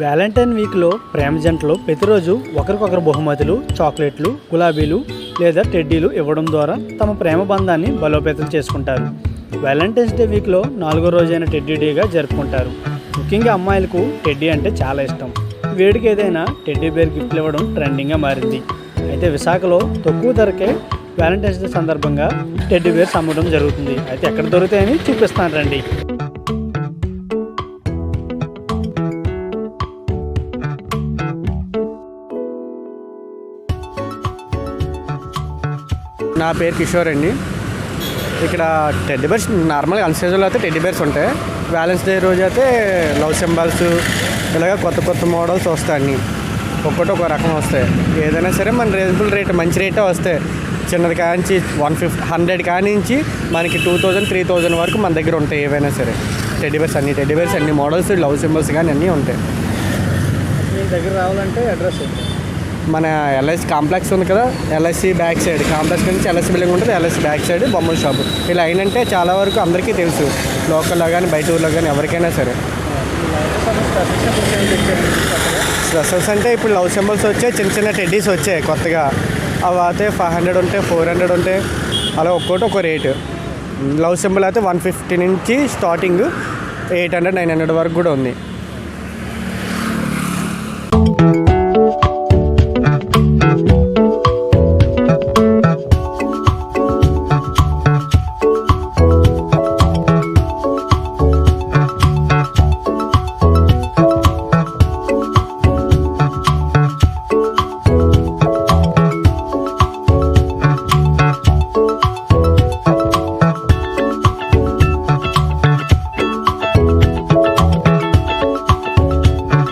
Valentine వీక్లో ప్రేమ జంటలు ప్రతిరోజు ఒకరికొకరు బహుమతులు చాక్లెట్లు గులాబీలు లేదా టెడ్డీలు ఇవ్వడం ద్వారా తమ ప్రేమ బంధాన్ని బలోపేతం చేసుకుంటారు. వ్యాలంటైన్స్ డే వీక్లో నాలుగో రోజైన టెడ్డీ డేగా జరుపుకుంటారు. ముఖ్యంగా అమ్మాయిలకు టెడ్డీ అంటే చాలా ఇష్టం. వేడికి ఏదైనా టెడ్డీ బేర్ గిఫ్ట్లు ఇవ్వడం ట్రెండింగ్గా మారింది. అయితే విశాఖలో తక్కువ ధరకే వ్యాలంటైన్స్ డే సందర్భంగా టెడ్డీ బేర్స్ అమ్మడం జరుగుతుంది. అయితే ఎక్కడ దొరుకుతాయని చూపిస్తాను రండి. నా పేరు కిషోర్ అండి. ఇక్కడ టెడ్డీ బేర్స్ నార్మల్గా అన్సీజన్లో అయితే టెడ్డీ బేర్స్ ఉంటాయి. బ్యాలెన్స్ డే రోజు అయితే లవ్ సింబల్స్ ఇలాగ కొత్త కొత్త మోడల్స్ వస్తాయి అన్ని ఒక్కొక్కటి ఒక రకం వస్తాయి. ఏదైనా సరే మన రీజనబుల్ రేట్ మంచి రేటే వస్తాయి. చిన్నది కానించి వన్ ఫిఫ్టీ హండ్రెడ్ కానించి మనకి టూ థౌజండ్ త్రీ థౌజండ్ వరకు మన దగ్గర ఉంటాయి ఏవైనా సరే. టెడ్డీ బేర్స్ అన్ని టెడ్డీ బేర్స్ అన్ని మోడల్స్ లవ్ సింబల్స్ కానీ అన్నీ ఉంటాయి. మీ దగ్గర రావాలంటే అడ్రస్ మన ఎల్ఐసి కాంప్లెక్స్ ఉంది కదా ఎల్ఐసి బ్యాక్ సైడ్ కాంప్లెక్స్ నుంచి ఎల్ఐసి బిల్డింగ్ ఉంటుంది ఎల్ఐసి బ్యాక్ సైడ్ బొమ్మల షాపు ఇలా అయినంటే చాలా వరకు అందరికీ తెలుసు లోకల్లో కానీ బయట ఊర్లో కానీ ఎవరికైనా సరే. స్పెషల్స్ అంటే ఇప్పుడు లవ్ సింబల్స్ వచ్చాయి చిన్న చిన్న టెడ్డీస్ వచ్చాయి కొత్తగా. అవి అయితే ఫైవ్ హండ్రెడ్ ఉంటాయి ఫోర్ హండ్రెడ్ ఉంటాయి. అలా ఒక్కోటి ఒక రేటు లవ్ సింబల్ అయితే వన్ ఫిఫ్టీ నుంచి starting eight hundred nine hundred వరకు కూడా ఉంది.